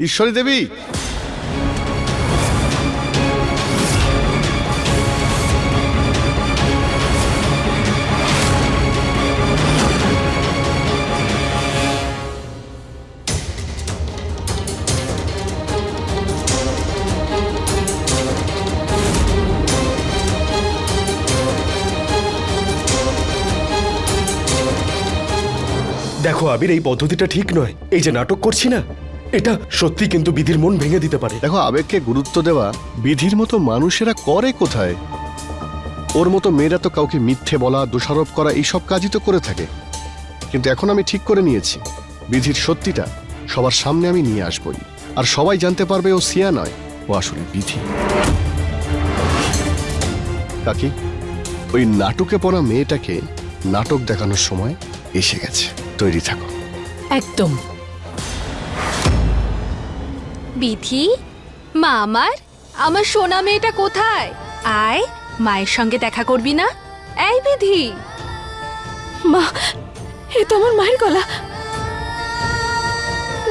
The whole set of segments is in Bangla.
ঈশ্বরী দেবী। দেখো আবির এই পদ্ধতিটা ঠিক নয়। এই যে নাটক করছি না এটা সত্যি কিন্তু বিধির মন ভেঙে দিতে পারে। দেখো আবেগকে গুরুত্ব দেওয়া বিধির মতো মানুষেরা করে কোথায়? ওর মতো মেয়েরা তো কাউকে মিথ্যে বলা দোষারোপ করা এইসব কাজই তো করে থাকে। কিন্তু এখন আমি ঠিক করে নিয়েছি। বিধির সত্যিটা সবার সামনে আমি নিয়ে আসবই। আর সবাই জানতে পারবে ও সিয়া নয় ও আসলে বিধি। কাকি ওই নাটকে পড়া মেয়েটাকে নাটক দেখানোর সময় এসে গেছে। তৈরি থাকো। একদম। বিধি? মা আমার আমার সোনা মেয়েটা কোথায়? আয় মায়ের সঙ্গে দেখা করবি না? এই বিধি। মা এ তো আমার মায়ের গলা।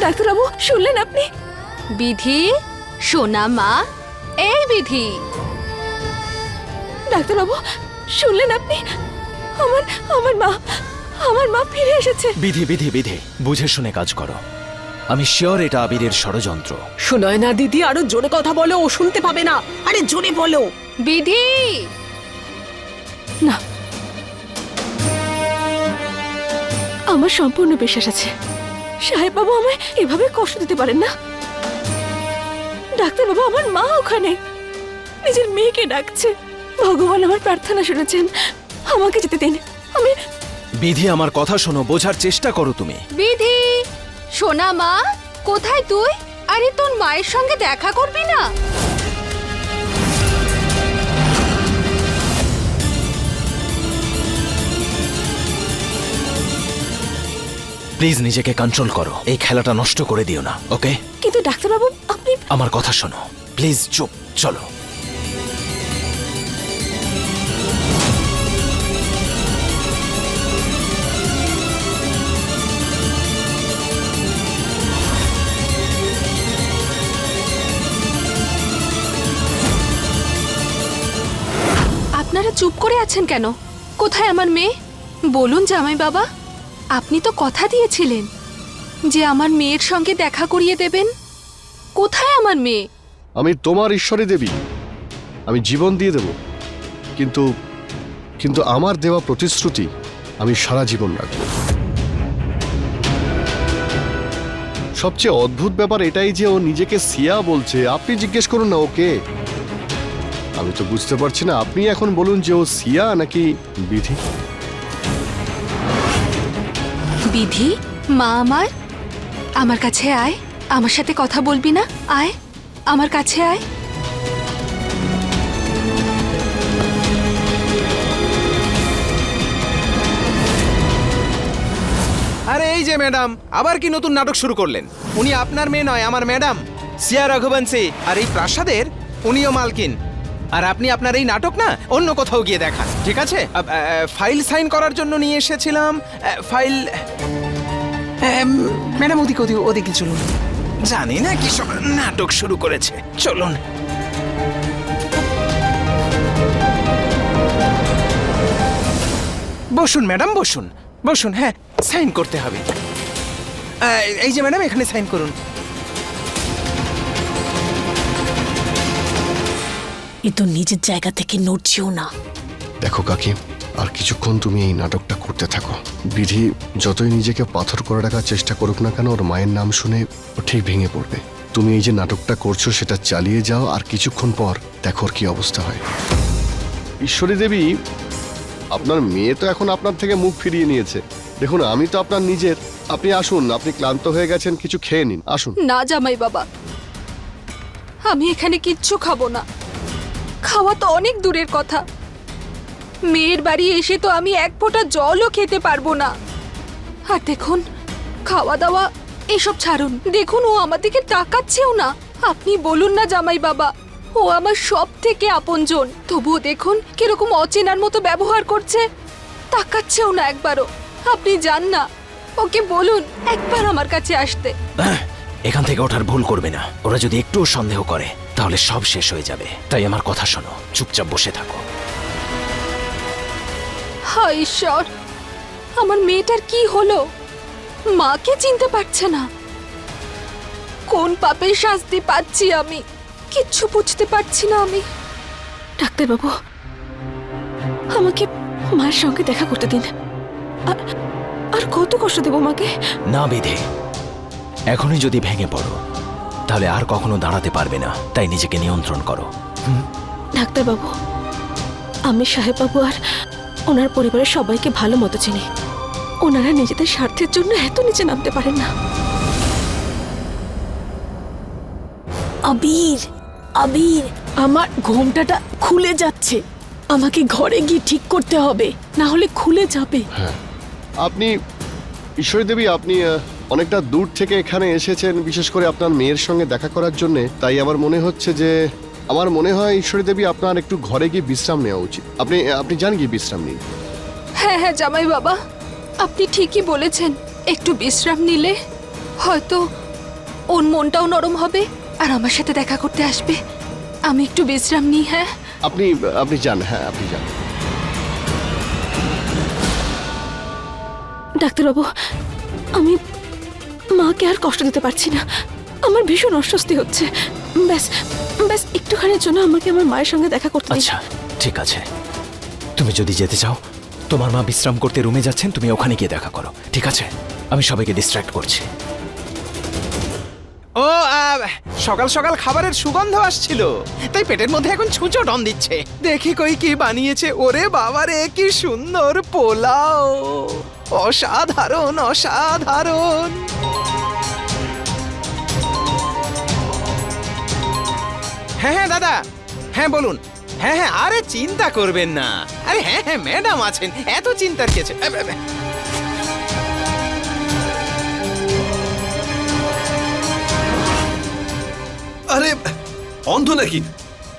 ডাক্তারবাবু শুনলেন আপনি? বিধি সোনা মা এই বিধি। ডাক্তারবাবু শুনলেন আপনি? আমার আমার মা আমার মা ফিরে এসেছে। বিধি বিধি বিধি বুঝে শুনে কাজ করো। আমি শিওর এটা আবিরের ষড়যন্ত্র। শোনায় না দিদি আরও জোরে কথা বলো ও শুনতে পাবে না। আরে জোরে বলো। বিধি! না। আমার সম্পূর্ণ বিশ্বাস আছে। সাহেব বাবু আমায় এভাবে কষ্ট দিতে পারেন না। ডাক্তার বাবু আমার মা ওখানে। নিজের মেয়েকে ডাকছে। ভগবান আমার প্রার্থনা শুনেছেন। আমাকে যেতে দিন। আমি বিধি আমার কথা শোনো বোঝার চেষ্টা করো তুমি। বিধি! সোনা মা কোথায় তুই? আরে তোর মায়ের সঙ্গে দেখা করবি না? প্লিজ নিজেকে কন্ট্রোল করো। এই খেলাটা নষ্ট করে দিও না ওকে কিন্তু ডাক্তারবাবু আপনি আমার কথা শোনো। প্লিজ চুপ চলো। আপনারা চুপ করে আছেন কেন? কোথায় আমার মেয়ে? বলুন জামাই বাবা আপনি তো কথা দিয়েছিলেন যে আমার মেয়ের সঙ্গে দেখা করিয়ে দেবেন। কোথায় আমার মেয়ে? আমি তোমার ঈশ্বরী দেবী। আমি জীবন দিয়ে দেব। কিন্তু কিন্তু আমার দেওয়া প্রতিশ্রুতি আমি সারা জীবন রাখব। সবচেয়ে অদ্ভুত ব্যাপার এটাই যে ও নিজেকে সিয়া বলছে। আপনি জিজ্ঞেস করুন না ওকে। আমি তো বুঝতে পারছি না। আপনি এখন বলুন যে ও সিয়া নাকি বিধি? বিধি? মা আমার? আমার কাছে আয়। আমার সাথে কথা বলবি না? আয়। আমার কাছে আয়। আরে এই যে ম্যাডাম আবার কি নতুন নাটক শুরু করলেন? উনি আপনার মেয়ে নয় আমার ম্যাডাম। সিয়া রঘুবংশী আর এই প্রাসাদের উনিও মালকিন। আর আপনি আপনার এই নাটক না অন্য কোথাও গিয়ে দেখান, ঠিক আছে? ফাইল সাইন করার জন্য নিয়ে এসেছিলাম ফাইল ম্যাডাম ওদিকে ওদিকে ওদিকে চলুন। জানি না কি সব নাটক শুরু করেছে, চলুন। বসুন, ম্যাডাম, বসুন বসুন হ্যাঁ সাইন করতে হবে। এই যে ম্যাডাম, এখানে সাইন করুন। এ তো নিজের জায়গা থেকে নড়ছেও না। দেখো কাকি আর কিছুক্ষণ তুমি এই নাটকটা করতে থাকো। বিধি যতই নিজেকে পাথর করে রাখার চেষ্টা করুক না কেন ওর মায়ের নাম শুনে ও ঠিক ভেঙে পড়বে। তুমি এই যে নাটকটা করছ সেটা চালিয়ে যাও আর কিছুক্ষণ পর দেখো ওর কি অবস্থা হয়। ঈশ্বরী দেবী আপনার মেয়ে তো এখন আপনার থেকে মুখ ফিরিয়ে নিয়েছে। দেখুন আমি তো আপনার নিজের। আপনি আসুন আপনি ক্লান্ত হয়ে গেছেন কিছু খেয়ে নিন। আসুন। না জামাই বাবা আমি এখানে কিচ্ছু খাব না। খাওয়া তো অনেক দূরের কথা। মেয়ের বাড়ি এসে তো আমি এক ফোঁটা জলও খেতে পারব না। আর দেখুন খাওয়া দাওয়া এসব ছাড়ুন। দেখুন, ও আমার দিকে তাকাচ্ছেও না। আপনি বলুন না, জামাই বাবা, ও আমার সব থেকে আপনজন। তবুও দেখুন, কীরকম অচেনার মতো ব্যবহার করছে। তাকাচ্ছেও না একবারও। আপনি যান না। ওকে বলুন, একবার আমার কাছে আসতে। এখান থেকে ওঠার ভুল করবে না। ওরা যদি একটুও সন্দেহ করে তাহলে সব শেষ হয়ে যাবে। তাই আমার কথা শোনো চুপচাপ বসে থাকো। হায় ঈশ্বর আমার মেয়েটার কি হলো? মাকে চিনতে পারছে না। কোন পাপের শাস্তি পাচ্ছি আমি? কিচ্ছু বুঝতে পারছি না আমি। ডাক্তারবাবু আমাকে মায়ের সঙ্গে দেখা করতে দিন। আর আর কত কষ্ট দেবো মাকে? না বিধে। এখনই যদি ভেঙে পড়ো। তাহলে আর কখনো দাঁড়াতে পারবে না। তাই নিজেকে নিয়ন্ত্রণ করো। ডাক্তারবাবু আমি সাহেববাবু আর ওনার পরিবারের সবাইকে ভালো মতো চিনি। ওনারা নিজেদের স্বার্থের জন্য এত নিচে নামতে পারেন না। আবির আবির। আমার ঘোমটাটা খুলে যাচ্ছে। আমাকে ঘরে গিয়ে ঠিক করতে হবে না হলে খুলে যাবে। আপনি ঈশ্বরী দেবী আপনি আহ, অনেকটা দূর থেকে এখানে এসেছেন বিশেষ করে আপনার মেয়ের সঙ্গে দেখা করার জন্য। তাই আমার মনে হচ্ছে যে আমার মনে হয় ঈশ্বরী দেবী আপনার একটু ঘরে গিয়ে বিশ্রাম নেওয়া উচিত। আপনি আপনি যান গিয়ে বিশ্রাম নিন। হ্যাঁ হ্যাঁ জামাই বাবা। আপনি ঠিকই বলেছেন একটু বিশ্রাম নিলে হয়তো ওর মনটাও নরম হবে আর আমার সাথে দেখা করতে আসবে। আমি একটু বিশ্রাম নিই হ্যাঁ? আপনি আপনি যান হ্যাঁ আপনি যান। ডাক্তারবাবু আমি মাকে আর কষ্ট দিতে পারছি না। আমার ভীষণ অস্বস্তি হচ্ছে। ব্যাস ব্যাস একটুখানির জন্য আমাকে আমার মায়ের সঙ্গে দেখা করতে দিন। আচ্ছা ঠিক আছে। তুমি যদি যেতে চাও তোমার মা বিশ্রাম করতে রুমে যাচ্ছেন তুমি ওখানে গিয়ে দেখা করো ঠিক আছে? আমি সবাইকে ডিস্ট্র্যাক্ট করছি। ও সকাল সকাল খাবারের সুগন্ধ আসছিল। তাই পেটের মধ্যে এখন ছুঁচো টন দিচ্ছে। দেখি কই কি বানিয়েছে। ওরে বাবারে কি সুন্দর পোলাও। অসাধারণ অসাধারণ। হ্যাঁ হ্যাঁ দাদা। হ্যাঁ বলুন। হ্যাঁ হ্যাঁ আরে চিন্তা করবেন না। আরে হ্যাঁ হ্যাঁ ম্যাডাম আছেন। এত চিন্তার কি আছে। আরে অন্ধ নাকি?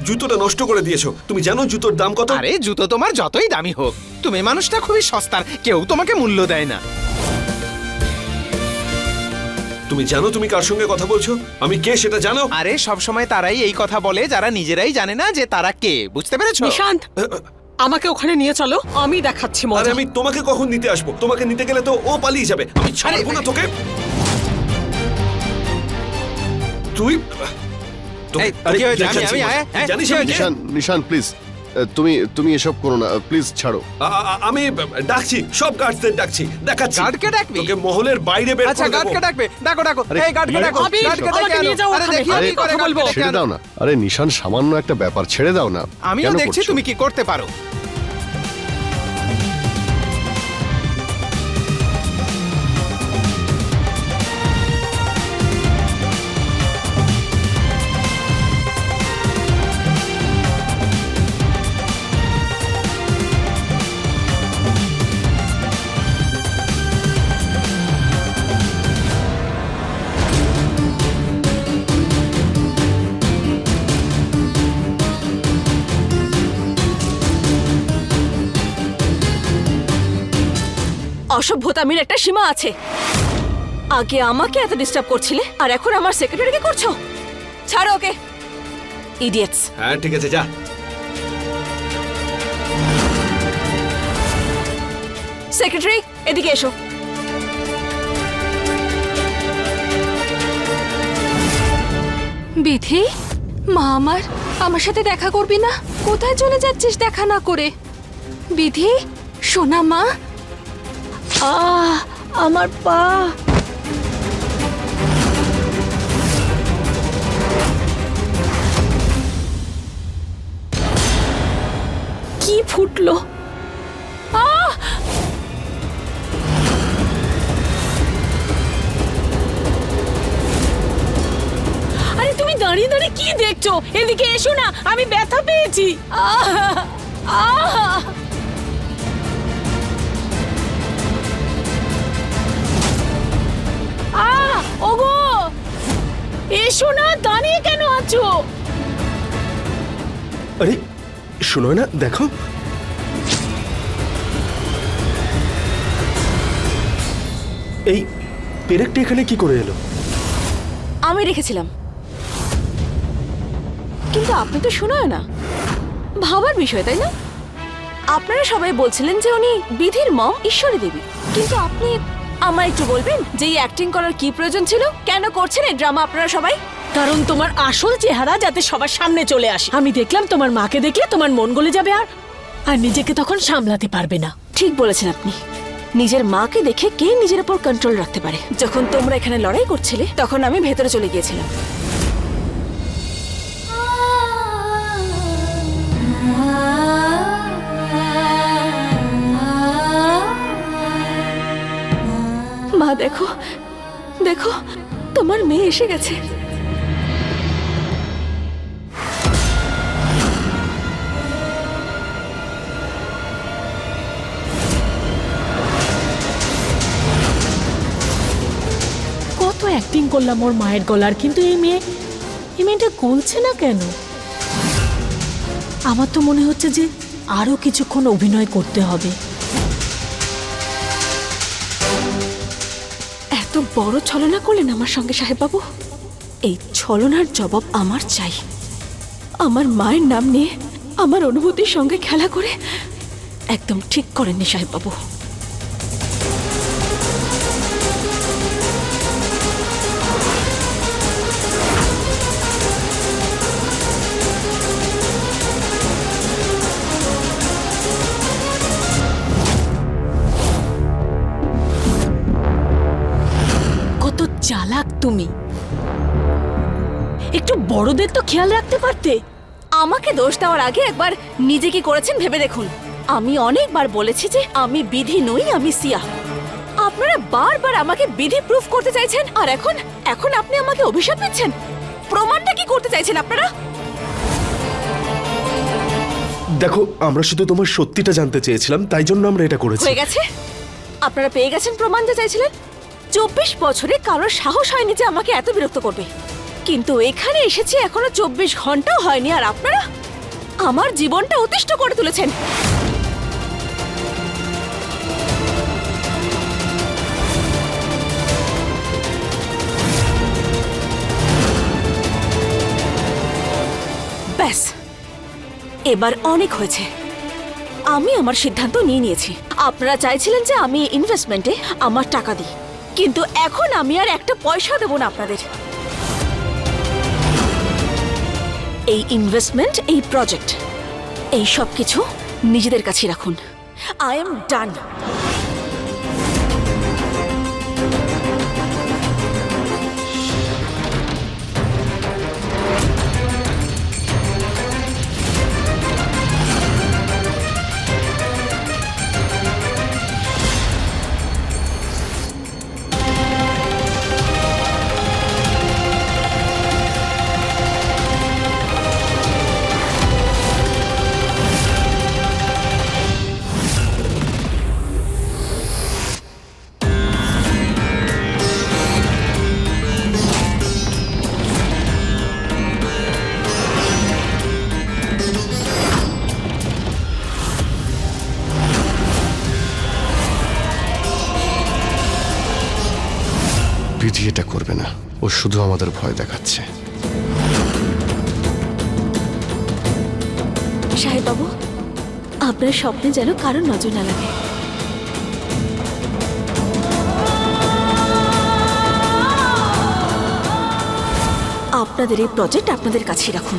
জুতোটা নষ্ট করে দিয়েছ। তুমি জানো জুতোর দাম কত? আরে জুতো তোমার যতই দামি হোক। তুমি মানুষটা খুবই সস্তার। কেউ তোমাকে মূল্য দেয় না। তুমি জানো তুমি কার সঙ্গে কথা বলছো? আমি কে সেটা জানো? আরে সব সময় তারাই এই কথা বলে যারা নিজেরাই জানে না যে তারা কে বুঝতে পেরেছ? নিশান্ত আমাকে ওখানে নিয়ে চলো আমি দেখাচ্ছি আরে মজা আমি তোমাকে কখন নিতে আসব? তোমাকে নিতে গেলে তো ও পালিয়ে যাবে। আমি ছাড়বো না তোকে। তুই এই, আরে, কি হয়েছে? আমি- আমি-। হ্যাঁ, হ্যাঁ, জানিস কি আমি হয়েছে? নিশান নিশান প্লিজ তুমি তুমি এসব করো না প্লিজ ছাড়ো। আমি ডাকছি সব গার্ডসদের ডাকছি দেখাচ্ছি। গার্ডকে ডাকবি? তোকে মহলের বাইরে বের আচ্ছা। গার্ডকে ডাকবে ডাকো ডাকো এই গার্ডকে ডাকো গার্ডকে আমাকে নিয়ে যাও আরে দেখি আমি কি করে বলব। ছেড়ে দাও না। আরে নিশান সামান্য একটা ব্যাপার ছেড়ে দাও না। আমিও দেখছি তুমি কি করতে পারো? অসভ্যতামির একটা সীমা আছে। আগে আমাকে এত ডিস্টার্ব করছিলে আর এখন আমার সেক্রেটারিকে করছ? ছাড়ো ওকে। ইডিয়েটস হ্যাঁ ঠিক আছে যা। সেক্রেটারি এদিকে এসো। বিধি মা আমার আমার সাথে দেখা করবি না? কোথায় চলে যাচ্ছিস দেখা না করে? বিধি সোনা মা আহ, আমার পা কি ফুটলো আহ! আরে তুমি দাঁড়িয়ে দাঁড়িয়ে কি দেখছ এদিকে এসো না, আমি ব্যথা পেয়েছি আহ! আহ! আহ এসো না দাঁড়িয়ে কেন আছো? আরে শোনো না দেখো। এই পেরেকটা এখানে কি করে এলো? আমি রেখেছিলাম। কিন্তু আপনি তো শোনায় না। ভাবার বিষয় তাই না? আপনারা সবাই বলছিলেন যে উনি বিধির মম ঈশ্বরী দেবী। কিন্তু আপনি আমার একটু বলবেন যে এই অ্যাক্টিং করার কি প্রয়োজন ছিল? কেন করছেন এই ড্রামা আপনারা সবাই? কারণ তোমার আসল চেহারা যাতে সবার সামনে চলে আসে। আমি দেখলাম তোমার মাকে দেখলে তোমার মন গলে যাবে আর আর নিজেকে তখন সামলাতে পারবে না। ঠিক বলেছেন আপনি। নিজের মাকে দেখে কে নিজের উপর কন্ট্রোল রাখতে পারে? যখন তোমরা এখানে লড়াই করছিলে, তখন আমি ভেতরে চলে গিয়েছিলাম। মা, দেখো দেখো, তোমার মেয়ে এসে গেছে। কত অ্যাক্টিং করলাম ওর মায়ের গলার, কিন্তু এই মেয়ে, এই মেয়েটা গলছে না কেন? আমার তো মনে হচ্ছে যে আরও কিছুক্ষণ অভিনয় করতে হবে। বড় ছলনা করলেন আমার সঙ্গে সাহেব বাবু এই ছলনার জবাব আমার চাই। আমার মায়ের নাম নিয়ে আমার অনুভূতির সঙ্গে খেলা করে একদম ঠিক করেননি সাহেব তুমি। একটু বড়দের তো খেয়াল রাখতে পারতে। আমাকে দোষ দেওয়ার আগে একবার নিজে কি করেছেন ভেবে দেখুন। আমি অনেকবার বলেছি যে আমি বিধি নই আমি সিয়া আপনারা বারবার আমাকে বিধি প্রুফ করতে চাইছেন আর এখন এখন আপনি আমাকে অভিশাপ দিচ্ছেন? প্রমাণটা কি করতে চাইছেন আপনারা? দেখো আমরা শুধু তোমার সত্যিটা জানতে চেয়েছিলাম তাই জন্য আমরা এটা করেছি। হয়ে গেছে? আপনারা পেয়ে গেছেন প্রমাণ যা চাইছিলেন? চব্বিশ বছরে কারোর সাহস হয়নি যে আমাকে এত বিরক্ত করবে। কিন্তু এখানে এসেছি এখনও চব্বিশ ঘন্টাও হয়নি, আর আপনারা আমার জীবনটা অতিষ্ঠ করে তুলেছেন। ব্যাস, এবার অনেক হয়েছে। আমি আমার সিদ্ধান্ত নিয়ে নিয়েছি। আপনারা চাইছিলেন যে আমি ইনভেস্টমেন্টে আমার টাকা দিই। কিন্তু এখন আমি আর একটা পয়সা দেবো না আপনাদের। এই ইনভেস্টমেন্ট এই প্রজেক্ট এই সব কিছু নিজেদের কাছে রাখুন। আই এম ডান বিধি এটা করবে না। ও শুধু আমাদের ভয় দেখাচ্ছে। সাহেব বাবু আপনার স্বপ্নে যেন কারোর নজর না লাগে। আপনাদের এই প্রজেক্ট আপনাদের কাছেই রাখুন।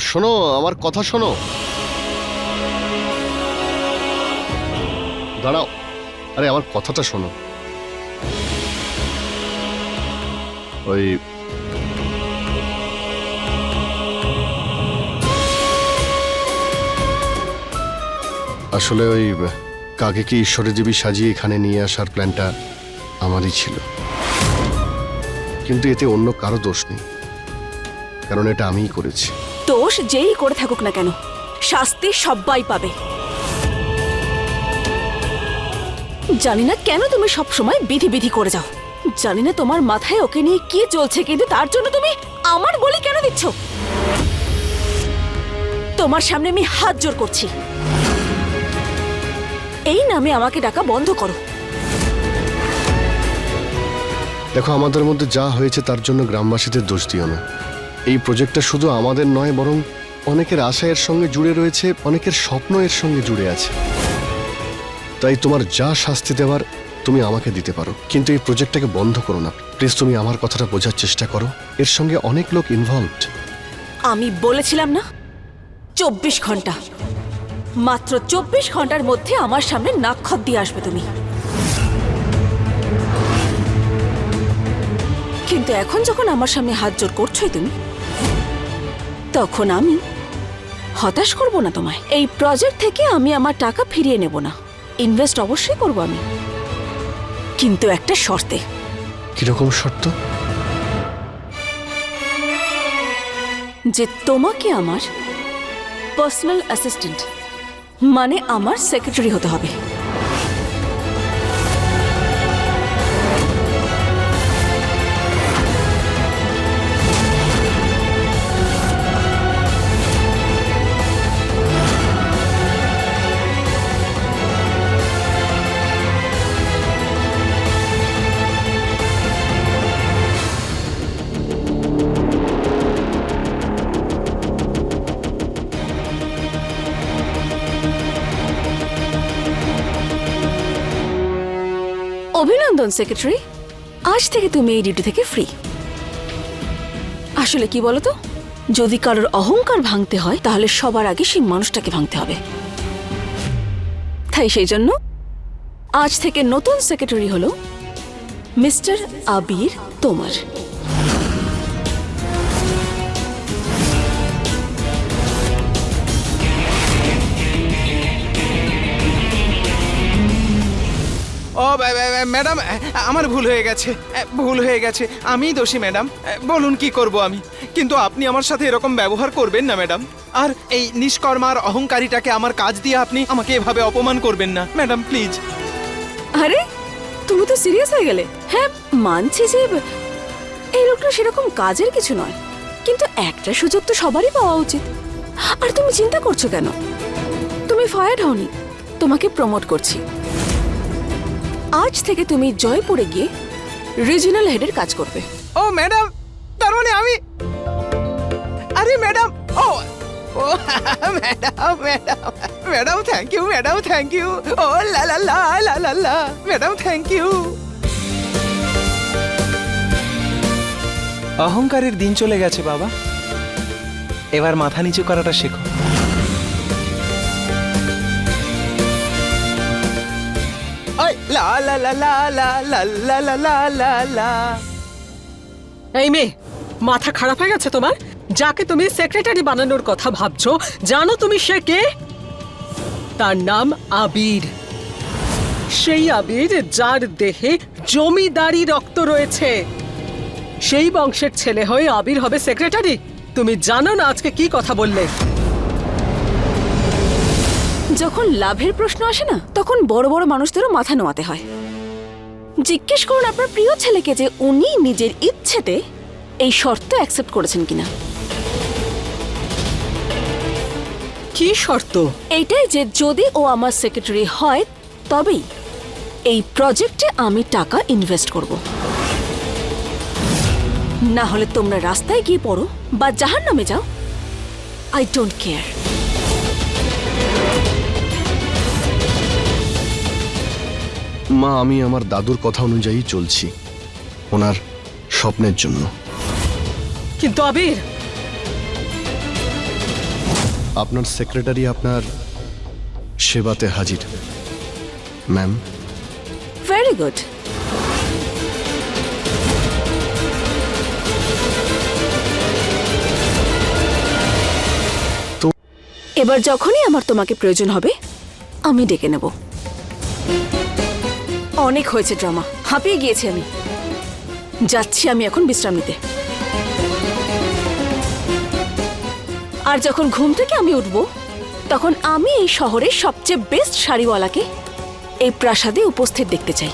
শোনো, আমার কথা শোনো। দাঁড়াও। আরে, আমার কথাটা শোনো। ওই আসলে ওই কাকেকে ঈশ্বরের দেবী সাজিয়ে এখানে নিয়ে আসার প্ল্যানটা আমারই ছিল। কিন্তু এতে অন্য কারও দোষ নেই। কারণ এটা আমিই করেছি। দোষ যেই করে থাকুক না কেন শাস্তি সবাই পাবে। জানি না কেন তুমি সব সময় বিধি বিধি করে যাও। জানি না তোমার মাথায় ওকে নিয়ে কি চলছে কিন্তু তার জন্য তুমি আমার বলি কেন দিচ্ছ? তোমার সামনে আমি হাত জোর করছি। এই নামে আমাকে ডাকা বন্ধ করো। দেখো আমাদের মধ্যে যা হয়েছে তার জন্য গ্রামবাসীদের দোষ দিও না। এই প্রজেক্টটা শুধু আমাদের নয়, বরং অনেকের আশা এর সঙ্গে জুড়ে রয়েছে, অনেকের স্বপ্ন এর সঙ্গে জুড়ে আছে। তাই তোমার যা শাস্তি দেওয়ার তুমি আমাকে দিতে পারো। কিন্তু এই প্রজেক্টটাকে বন্ধ করো না। প্লিজ তুমি আমার কথাটা বোঝার চেষ্টা করো। এর সঙ্গে অনেক লোক ইনভলভড আমি বলেছিলাম না? চব্বিশ ঘণ্টা। মাত্র চব্বিশ ঘণ্টার মধ্যে আমার সামনে নাক্ষত দিয়ে আসবে তুমি। কিন্তু এখন যখন আমার সামনে হাত জোর করছোই তুমি তখন আমি হতাশ করব না তোমায়। এই প্রজেক্ট থেকে আমি আমার টাকা ফিরিয়ে নেব না। ইনভেস্ট অবশ্যই করব আমি। কিন্তু একটা শর্তে। কীরকম শর্ত? যে তোমাকে আমার পার্সোনাল অ্যাসিস্ট্যান্ট মানে আমার সেক্রেটারি হতে হবে। অভিনন্দন সেক্রেটারি আজ থেকে তুমি এই ডিউটি থেকে ফ্রি আসলে কি বলতো? যদি কারোর অহংকার ভাঙতে হয়, তাহলে সবার আগে সেই মানুষটাকে ভাঙতে হবে। তাই সেই জন্য আজ থেকে নতুন সেক্রেটারি হলো মিস্টার আবির তোমার। ম্যাডাম আমার ভুল হয়ে গেছে ভুল হয়ে গেছে। আমিই দোষী, ম্যাডাম। বলুন কি করব আমি? কিন্তু আপনি আমার সাথে এরকম ব্যবহার করবেন না, ম্যাডাম। আর এই নিষ্কর্মার অহংকারীটাকে আমার কাজ দিয়ে আপনি আমাকে এভাবে অপমান করবেন না। Madam, please. আরে, তুমি তো সিরিয়াস হয়ে গেলে। হ্যাঁ মানছি যে এই লোকটা সেরকম কাজের কিছু নয়। কিন্তু একটা সুযোগ তো সবারই পাওয়া উচিত। আর তুমি চিন্তা করছ কেন? তুমি ফায়ার্ড হওনি। তোমাকে প্রমোট করছি। আজ থেকে তুমি জয়পুরে গিয়ে রিজিনাল হেডের কাজ করবে। ও ম্যাডাম তার মানে আমি আরে ম্যাডাম ও ও madam madam madam thank you madam thank you ও লা লা লা লা লা লা ম্যাডাম থ্যাংক ইউ অহংকারের দিন চলে গেছে বাবা। এবার মাথা নিচু করাটা শেখো। লা লা লা লা লা লা লা লা লা লা লা এই মেয়ে, মাথা খারাপ হয়ে গেছে তোমার? যাকে তুমি সেক্রেটারি বানানোর কথা ভাবছ, জানো তুমি সে কে? তার নাম আবির। সেই আবির যার দেহে জমিদারি রক্ত রয়েছে। সেই বংশের ছেলে হয়ে আবির হবে সেক্রেটারি তুমি জানো না আজকে কি কথা বললে। যখন লাভের প্রশ্ন আসে না তখন বড় বড় মানুষদেরও মাথা নোয়াতে হয়। জিজ্ঞেস করুন আপনার প্রিয় ছেলেকে যে উনি নিজের ইচ্ছেতে এই শর্ত অ্যাকসেপ্ট করেছেন কিনা। কি শর্ত? এইটাই যে যদি ও আমার সেক্রেটারি হয় তবেই এই প্রজেক্টে আমি টাকা ইনভেস্ট করব। না হলে তোমরা রাস্তায় গিয়ে পড়ো বা জাহান নামে যাও। আই ডোন্ট কেয়ার মা আমি আমার দাদুর কথা অনুযায়ী চলছি ওনার স্বপ্নের জন্য। কিন্তু আবির! আপনার সেক্রেটারি আপনার সেবাতে হাজির। ম্যাম? ভেরি গুড তো- এবার যখনই আমার তোমাকে প্রয়োজন হবে আমি ডেকে নেব। অনেক হয়েছে ড্রামা। হাঁপিয়ে গিয়েছি আমি। যাচ্ছি আমি এখন বিশ্রাম নিতে। আর যখন ঘুম থেকে আমি উঠব, তখন আমি এই শহরের সবচেয়ে বেস্ট শাড়িওয়ালাকে এই প্রাসাদে উপস্থিত দেখতে চাই।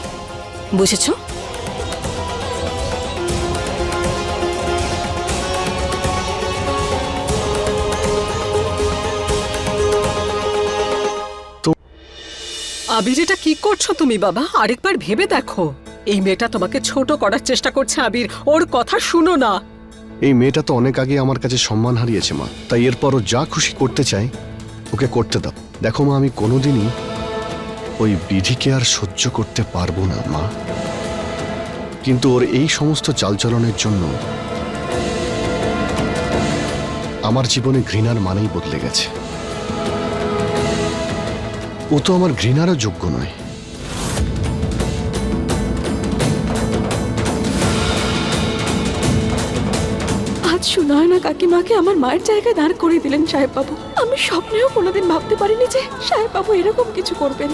বুঝেছ? আবির, এটা কি করছ তুমি বাবা? আরেকবার ভেবে দেখো। এই মেয়েটা তোমাকে ছোট করার চেষ্টা করছে, আবির। ওর কথা শুনো না। এই মেয়েটা তো অনেক আগে আমার কাছে সম্মান হারিয়েছে, মা। তাই এরপরও যা খুশি করতে চাই ওকে করতে দাও। দেখো, মা, আমি কোনোদিনই ওই বিধিকে আর সহ্য করতে পারব না, মা। কিন্তু ওর এই সমস্ত চালচলনের জন্য আমার জীবনে ঘৃণার মানেই বদলে গেছে। ও তো আমার ঘৃণারও যোগ্য নয়। আজ সুনয় না কাকিমাকে আমার মায়ের জায়গায় দাঁড় করিয়ে দিলেন সাহেব বাবু আমি স্বপ্নেও কোনোদিন ভাবতে পারিনি যে সাহেব বাবু এরকম কিছু করবেন।